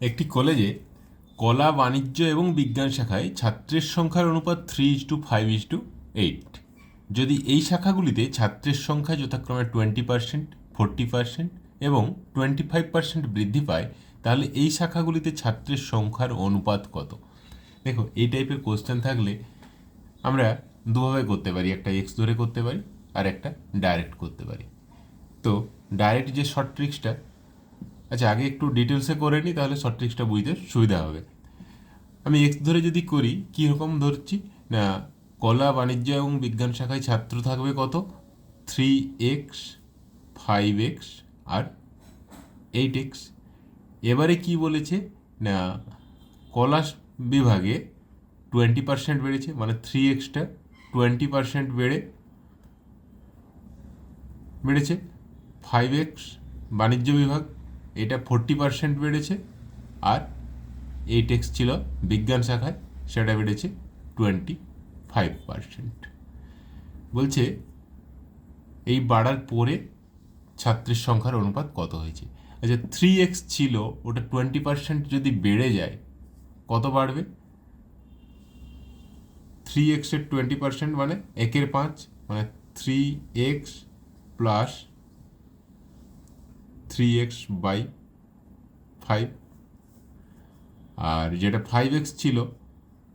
একটি কলেজে কলা, বাণিজ্য এবং বিজ্ঞান শাখায় ছাত্রের সংখ্যার অনুপাত three is to five is to eight যদি এই শাখাগুলিতে ছাত্রের সংখ্যা যথাক্রমে টোয়েন্টি পার্সেন্ট ফোরটি পার্সেন্ট এবং টোয়েন্টি ফাইভ পার্সেন্ট বৃদ্ধি পায়, তাহলে এই শাখাগুলিতে ছাত্রের সংখ্যার অনুপাত কত? দেখো, এই টাইপের কোশ্চেন থাকলে আমরা দুভাবে করতে পারি, একটা এক্স ধরে করতে পারি আর একটা ডাইরেক্ট করতে পারি। তো ডাইরেক্ট যে শর্ট ট্রিক্সটা আচ্ছা আগে একটু ডিটেলসে করে নিই তাহলে শর্ট ট্রিক্সটা বুঝতে সুবিধা হবে। আমি এক্স ধরে যদি করি কীরকম ধরছি? না, কলা বাণিজ্য এবং বিজ্ঞান শাখায় ছাত্র থাকবে কত? থ্রি এক্স ফাইভ এক্স আর এইট এক্স এবারে কি বলেছে? না, কলা বিভাগে টোয়েন্টি পার্সেন্ট বেড়েছে মানে থ্রি এক্সটা টোয়েন্টি পার্সেন্ট বেড়ে, বেড়েছে। ফাইভ এক্স বাণিজ্য বিভাগ এটা ফোরটি পার্সেন্ট বেড়েছে আর এইট এক্স ছিল বিজ্ঞান শাখায়, সেটা বেড়েছে টোয়েন্টি ফাইভ পার্সেন্ট বলছে এই বাড়ার পরে ছাত্রের সংখ্যার অনুপাত কত হয়েছে? আচ্ছা থ্রি এক্স ছিল, ওটা টোয়েন্টি পার্সেন্ট যদি বেড়ে যায়, কত বাড়বে? থ্রি এক্সের টোয়েন্টি পার্সেন্ট মানে একের পাঁচ মানে three x plus three x by five আর যেটা ফাইভ এক্স ছিল,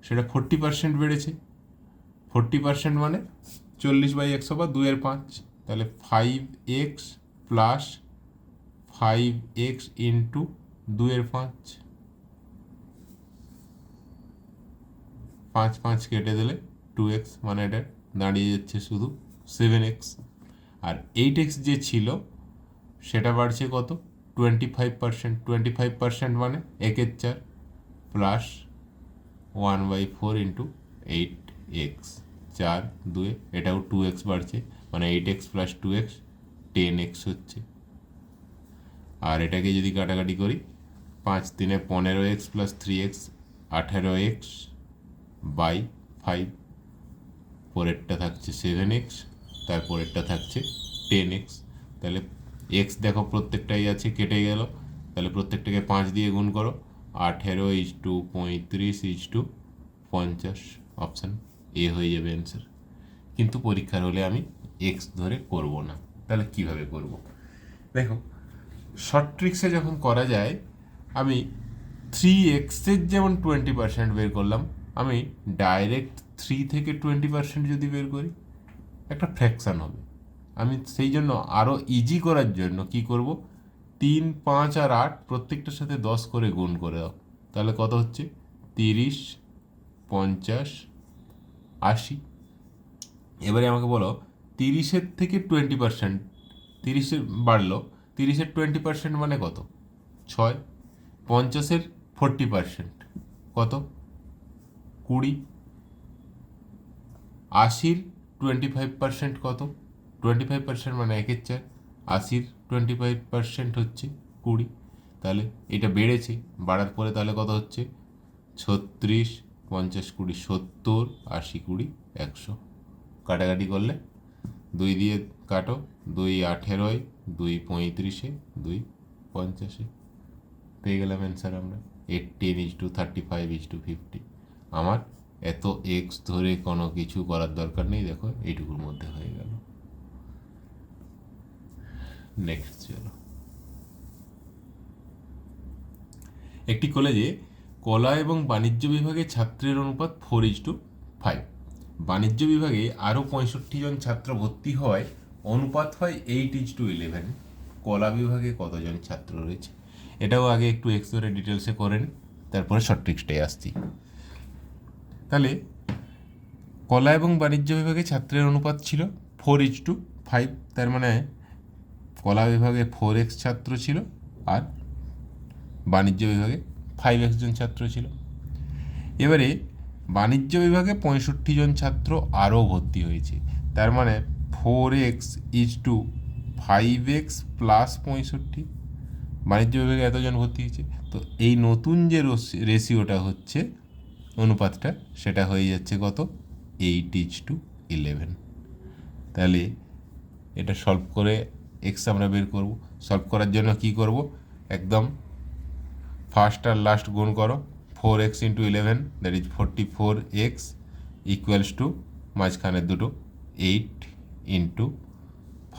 সেটা ফোরটি পার্সেন্ট বেড়েছে। ফোরটি পার্সেন্ট মানে চল্লিশ বাই একশো বা দুয়ের পাঁচ। তাহলে five x plus five x into দুয়ের পাঁচ। পাঁচ পাঁচ কেটে দিলে টু এক্স মানে এটা দাঁড়িয়ে যাচ্ছে শুধু সেভেন এক্স আর এইট এক্স যে ছিল সেটা বাড়ছে কত? Twenty five percent twenty five percent মানে একের চার plus one by four into eight x চার দুয়ে এটাও টু এক্স বাড়ছে মানে eight x plus two x ten x হচ্ছে। আর এটাকে যদি কাটাকাটি করি, পাঁচ তিনে পনেরো এক্স প্লাস থ্রি এক্স আঠেরো এক্স বাই ফাইভ পরেরটা থাকছে সেভেন এক্স তারপরেরটা থাকছে টেন এক্স তাহলে এক্স দেখো প্রত্যেকটাই আছে, কেটে গেল। তাহলে প্রত্যেকটাকে পাঁচ দিয়ে গুণ করো। আঠেরো ইজ টু পঁয়ত্রিশ ইজ টু পঞ্চাশ। অপশান এ হয়ে যাবে অ্যান্সার কিন্তু পরীক্ষার হলে আমি এক্স ধরে করব না। তাহলে কীভাবে করব? দেখো শর্ট ট্রিক্সে যখন করা যায়, আমি থ্রি এক্সের যেমন টোয়েন্টি পার্সেন্ট বের করলাম, আমি ডাইরেক্ট থ্রি থেকে টোয়েন্টি পার্সেন্ট যদি বের করি, একটা ফ্র্যাকশান হবে। আমি সেই জন্য আরও ইজি করার জন্য কি করব? তিন, পাঁচ আর আট প্রত্যেকটার সাথে দশ করে গুণ করে দাও। তাহলে কত হচ্ছে? তিরিশ, পঞ্চাশ, আশি। এবারে আমাকে বলো, তিরিশের থেকে টোয়েন্টি পার্সেন্ট তিরিশের বাড়লো, তিরিশের টোয়েন্টি পার্সেন্ট মানে কত? ছয়। পঞ্চাশের ফোরটি পার্সেন্ট, কত? কুড়ি। আশির টোয়েন্টি ফাইভ পার্সেন্ট কত? টোয়েন্টি ফাইভ পার্সেন্ট মানে একের চার, আশির টোয়েন্টি ফাইভ পার্সেন্ট হচ্ছে কুড়ি। তাহলে এটা বেড়েছে, বাড়ার পরে তাহলে কত হচ্ছে? ছত্রিশ, পঞ্চাশ কুড়ি, সত্তর, আশি কুড়ি, একশো। কাটাকাটি করলে দুই দিয়ে কাটো, দুই আঠেরোয় দুই পঁয়ত্রিশে, দুই পঞ্চাশে। পেয়ে গেলাম অ্যান্সার আমরা। Eighteen is to thirty five is to fifty আমার এত এক্স ধরে কোনো কিছু করার দরকার নেই, দেখো, এইটুকুর মধ্যে হয়ে গেল। নেক্সট চলো একটি কলেজে কলা এবং বাণিজ্য বিভাগে ছাত্রের অনুপাত ফোর ইজ টু ফাইভ বাণিজ্য বিভাগে আরও পঁয়ষট্টি জন ছাত্র ভর্তি হওয়ায় অনুপাত হয় এইট ইজ টু ইলেভেন কলা বিভাগে কতজন ছাত্র রয়েছে? এটাও আগে একটু এক্স ধরে ডিটেলসে করেন তারপরে শর্ট ট্রিক্সটাই আসছি। তাহলে, কলা এবং বাণিজ্য বিভাগে ছাত্রের অনুপাত ছিল ফোর ইজ টু ফাইভ তার মানে কলা বিভাগে ফোর এক্স ছাত্র ছিল আর বাণিজ্য বিভাগে ফাইভ এক্স জন ছাত্র ছিল। এবারে বাণিজ্য বিভাগে পঁয়ষট্টি জন ছাত্র আরও ভর্তি হয়েছে। তার মানে four x is to five x plus পঁয়ষট্টি। বাণিজ্য বিভাগে এতজন ভর্তি হয়েছে। তো এই নতুন যে রেশিওটা হচ্ছে, অনুপাতটা, সেটা হয়ে যাচ্ছে কত? এইট ইজ টু ইলেভেন তাহলে এটা সলভ করে এক্স আমরা বের করব। সলভ করার জন্য কি করব? একদম ফার্স্ট আর লাস্ট গুণ করো। Four x into eleven that is forty four x equals to মাঝখানের দুটো eight into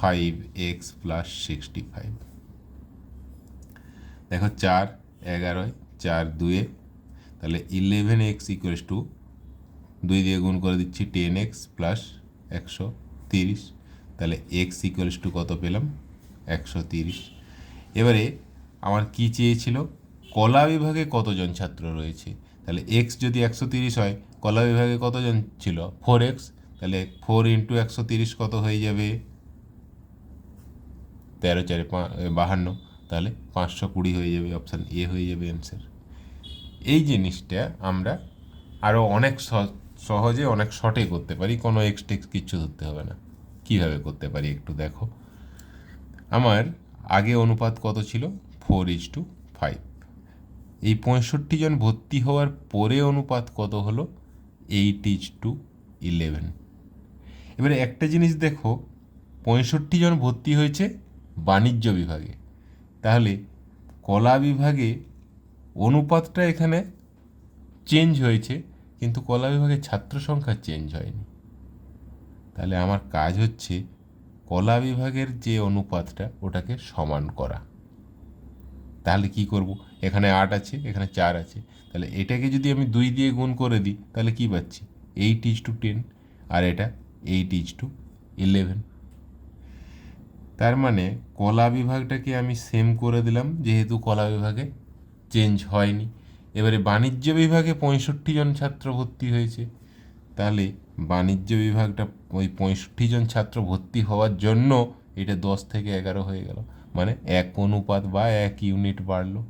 five x plus sixty five দেখো চার, এগারোয় চার দুয়ে, তাহলে ইলেভেন এক্স ইকুয়ালস টু দুই দিয়ে গুণ করে দিচ্ছি টেন এক্স প্লাস একশো তিরিশ। তাহলে এক্স ইকুয়ালস টু কত পেলাম? একশো তিরিশ। এবারে আমার কি চেয়েছিল? কলা বিভাগে কতজন ছাত্র রয়েছে? তাহলে এক্স যদি একশো তিরিশ হয়, কলা বিভাগে কতজন ছিল? ফোর এক্স তাহলে ফোর ইন্টু একশো তিরিশ কত হয়ে যাবে? তেরো চারে বাহান্ন। তাহলে পাঁচশো কুড়ি হয়ে যাবে অপশান এ হয়ে যাবে অ্যান্সার এই জিনিসটা আমরা আরও অনেক সহজে, অনেক শর্টে করতে পারি, কোনো এক্স টেক্স কিচ্ছু ধরতে হবে না। কীভাবে করতে পারি একটু দেখো। আমার আগে অনুপাত কত ছিল? Four is to five. এই পঁয়ষট্টি জন ভর্তি হওয়ার পরে অনুপাত কত হলো? Eight is to eleven. এবারে একটা জিনিস দেখো, পঁয়ষট্টি জন ভর্তি হয়েছে বাণিজ্য বিভাগে। তাহলে কলা বিভাগে অনুপাতটা এখানে চেঞ্জ হয়েছে, কিন্তু কলা বিভাগে ছাত্র সংখ্যা চেঞ্জ হয়নি। তাহলে আমার কাজ হচ্ছে কলা বিভাগের যে অনুপাতটা ওটাকে সমান করা। তাহলে কি করব? এখানে আট আছে, এখানে চার আছে। তাহলে এটাকে যদি আমি দুই দিয়ে গুণ করে দিই, তাহলে কি পাচ্ছি? এইট ইজ টু টেন আর এটা এইট ইজ টু ইলেভেন তার মানে কলা বিভাগটাকে আমি সেম করে দিলাম, যেহেতু কলা বিভাগে চেঞ্জ হয়নি। এবারে বাণিজ্য বিভাগে পঁয়ষট্টি জন ছাত্র ভর্তি হয়েছে। তাহলে বাণিজ্য বিভাগটা ওই পঁয়ষট্টি জন ছাত্র ভর্তি হওয়ার জন্য এটা দশ থেকে এগারো হয়ে গেল। মানে এক অনুপাত বা এক ইউনিট বাড়লো।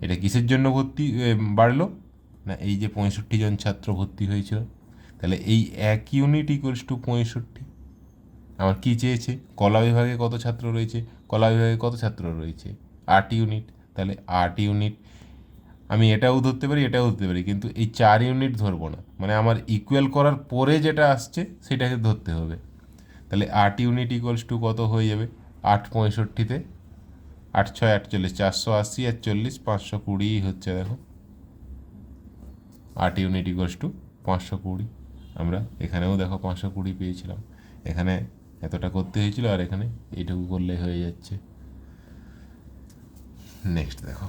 এটা কিসের জন্য ভর্তি বাড়লো? না, এই যে পঁয়ষট্টি জন ছাত্র ভর্তি হয়েছিল, তাহলে এই এক ইউনিট ইকুয়ালস টু পঁয়ষট্টি। আমার কী চেয়েছে? কলা বিভাগে কত ছাত্র রয়েছে? কলা বিভাগে কত ছাত্র রয়েছে? আট ইউনিট। তাহলে আট ইউনিট আমি এটাও ধরতে পারি, এটাও ধরতে পারি, কিন্তু এই চার ইউনিট ধরবো না। মানে আমার ইকুয়াল করার পরে যেটা আসছে, সেটাকে ধরতে হবে। তাহলে আট ইউনিট ইকুয়ালস টু কত হয়ে যাবে? আট পঁয়ষট্টিতে। আট ছয় আটচল্লিশ, চারশো আশি আর চল্লিশ পাঁচশো কুড়ি হচ্ছে দেখো। আট ইউনিট ইকুয়ালস টু পাঁচশো কুড়ি। আমরা এখানেও দেখো পাঁচশো কুড়ি পেয়েছিলাম। এখানে এতটা করতে হয়েছিল আর এখানে এইটুকু করলে হয়ে যাচ্ছে। নেক্সট দেখো।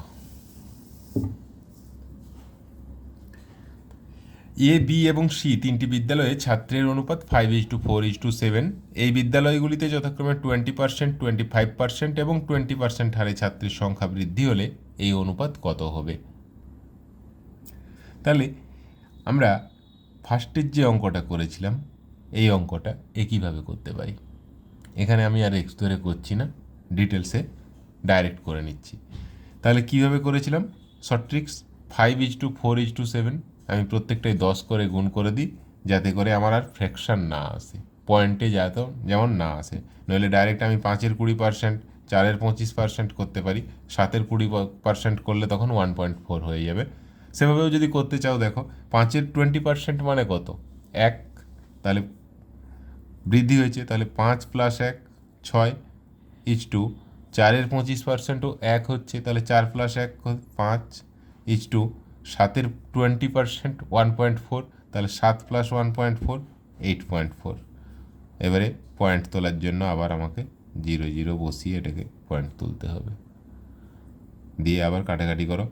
এ বি এবং সি তিনটি বিদ্যালয়ে ছাত্রের অনুপাত five is to four is to seven এই বিদ্যালয়গুলিতে যথাক্রমে twenty percent twenty five percent এবং টোয়েন্টি পার্সেন্ট হারে ছাত্রীর সংখ্যা বৃদ্ধি হলে এই অনুপাত কত হবে? তাহলে আমরা ফার্স্টের যে অঙ্কটা করেছিলাম, এই অঙ্কটা একইভাবে করতে পারি। এখানে আমি আর এক্স ধরে করছি না ডিটেলসে ডাইরেক্ট করে নিচ্ছি। তাহলে কীভাবে করেছিলাম? Short tricks five is to four is to seven আমি প্রত্যেকটাই দশ করে গুণ করে দিই, যাতে করে আমার আর ফ্র্যাকশন না আসে। পয়েন্টে যাতে যেমন না আসে। নইলে ডাইরেক্ট আমি পাঁচের কুড়ি পার্সেন্ট চারের পঁচিশ পার্সেন্ট করতে পারি। সাতের কুড়ি পার্সেন্ট করলে তখন ওয়ান পয়েন্ট ফোর হয়ে যাবে। সেভাবেও যদি করতে চাও দেখো, পাঁচের টোয়েন্টি পার্সেন্ট মানে কত? এক, তাহলে বৃদ্ধি হয়েছে, তাহলে পাঁচ প্লাস এক, ছয় ইচ টু চারের পঁচিশ পার্সেন্টও এক হচ্ছে, তাহলে চার প্লাস এক পাঁচ ইচ টু সাতের twenty percent one point four তাহলে সাত plus one point four eight point four এবারে পয়েন্ট তোলার জন্য আবার আমাকে জিরো জিরো বসিয়ে এটাকে পয়েন্ট তুলতে হবে। দিয়ে আবার কাটাকাটি করো।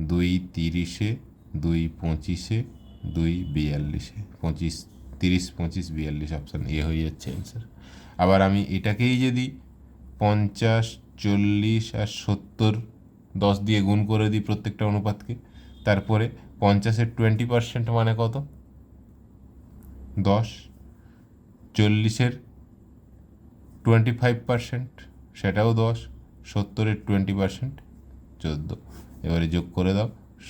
দুই তিরিশে, দুই পঁচিশে, দুই বিয়াল্লিশে। পঁচিশ, তিরিশ, পঁচিশ, বিয়াল্লিশ অপশান এ হয়ে যাচ্ছে অ্যান্সার আবার আমি এটাকেই যদি পঞ্চাশ, চল্লিশ আর সত্তর, দশ দিয়ে গুণ করে দিই প্রত্যেকটা অনুপাতকে তারপরে পঞ্চাশের টোয়েন্টি পার্সেন্ট মানে কত? দশ। চল্লিশের টোয়েন্টি ফাইভ পার্সেন্ট সেটাও দশ। সত্তরের টোয়েন্টি পার্সেন্ট চোদ্দ। এবারে যোগ করে দাও,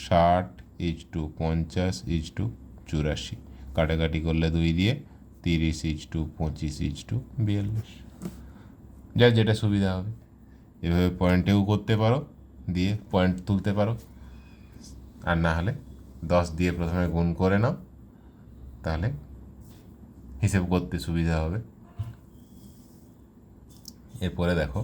ষাট ইজ টু পঞ্চাশ ইজ টু চুরাশি। কাটাকাটি করলে দুই দিয়ে তিরিশ ইজ টু পঁচিশ ইজ টু বিয়াল্লিশ। যা যেটা সুবিধা হবে। এভাবে পয়েন্টেও করতে পারো, দিয়ে পয়েন্ট তুলতে পারো। আর না হলে দশ দিয়ে প্রথমে গুণ করে নাও, তাহলে হিসেব করতে সুবিধা হবে। এরপরে দেখো,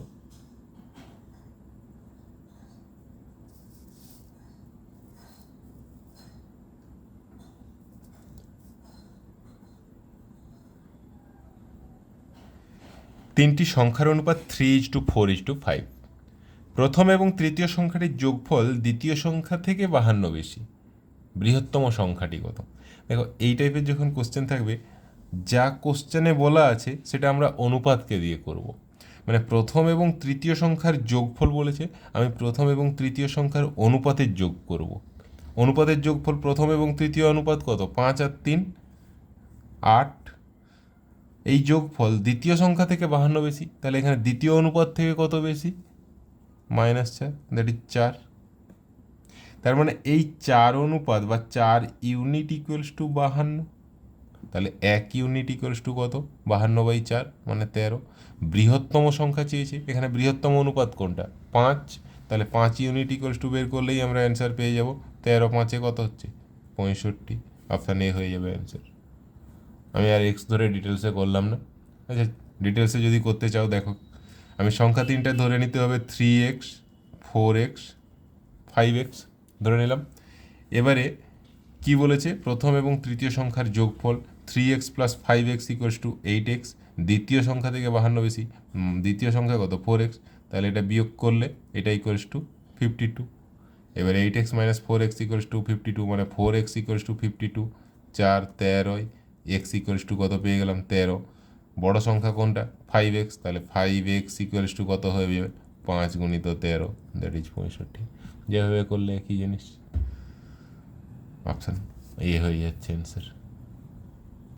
তিনটি সংখ্যার অনুপাত three is to four is to five প্রথম এবং তৃতীয় সংখ্যাটির যোগফল দ্বিতীয় সংখ্যা থেকে বাহান্ন বেশি। বৃহত্তম সংখ্যাটি কত? দেখো, এই টাইপের যখন কোশ্চেন থাকবে, যা কোশ্চেনে বলা আছে, সেটা আমরা অনুপাতকে দিয়ে করব। মানে প্রথম এবং তৃতীয় সংখ্যার যোগফল বলেছে, আমি প্রথম এবং তৃতীয় সংখ্যার অনুপাতের যোগ করব। অনুপাতের যোগফল প্রথম এবং তৃতীয় অনুপাত কত? পাঁচ আর তিন, আট। এই যোগফল দ্বিতীয় সংখ্যা থেকে বাহান্ন বেশি, তাহলে এখানে দ্বিতীয় অনুপাত থেকে কত বেশি? মাইনাস চার, দ্যাট ইজ চার। তার মানে এই চার অনুপাত বা চার ইউনিট ইকুয়ালস টু বাহান্ন, তাহলে এক ইউনিট ইকুয়ালস টু কত? বাহান্ন বাই চার মানে তেরো। বৃহত্তম সংখ্যা চেয়েছে, এখানে বৃহত্তম অনুপাত কোনটা? পাঁচ, তাহলে পাঁচ ইউনিট ইকুয়ালস টু বের করলেই আমরা অ্যান্সার পেয়ে যাব। তেরো পাঁচে কত হচ্ছে? পঁয়ষট্টি। অপশান এ হয়ে যাবে অ্যান্সার আমি আর এক্স ধরে ডিটেলসে করলাম না। আচ্ছা ডিটেলসে যদি করতে চাও, দেখো আমি সংখ্যা তিনটা ধরে নিতে হবে three x four x five x ধরে নিলাম। এবারে কি বলেছে? প্রথম এবং তৃতীয় সংখ্যার যোগফল three x plus five x equals to eight x দ্বিতীয় সংখ্যা থেকে বাহান্ন বেশি দ্বিতীয় সংখ্যা কত? ফোর এক্স তাহলে এটা বিয়োগ করলে এটা ইকুয়ালস টু ফিফটি টু এবার eight x minus four x equals to fifty two মানে four x equals to fifty two চার তেরোয় এক্স ইকুয়ালস টু কত পেয়ে গেলাম? তেরো। বড় সংখ্যা কোনটা? ফাইভ এক্স তাহলে ফাইভ এক্স ইকুয়ালস টু কত হয়ে যাবে? পাঁচ গুণিত তেরো দ্যাট ইজ পঁয়ষট্টি। যেভাবে করলে একই জিনিস। অপশান এ হয়ে যাচ্ছে অ্যান্সার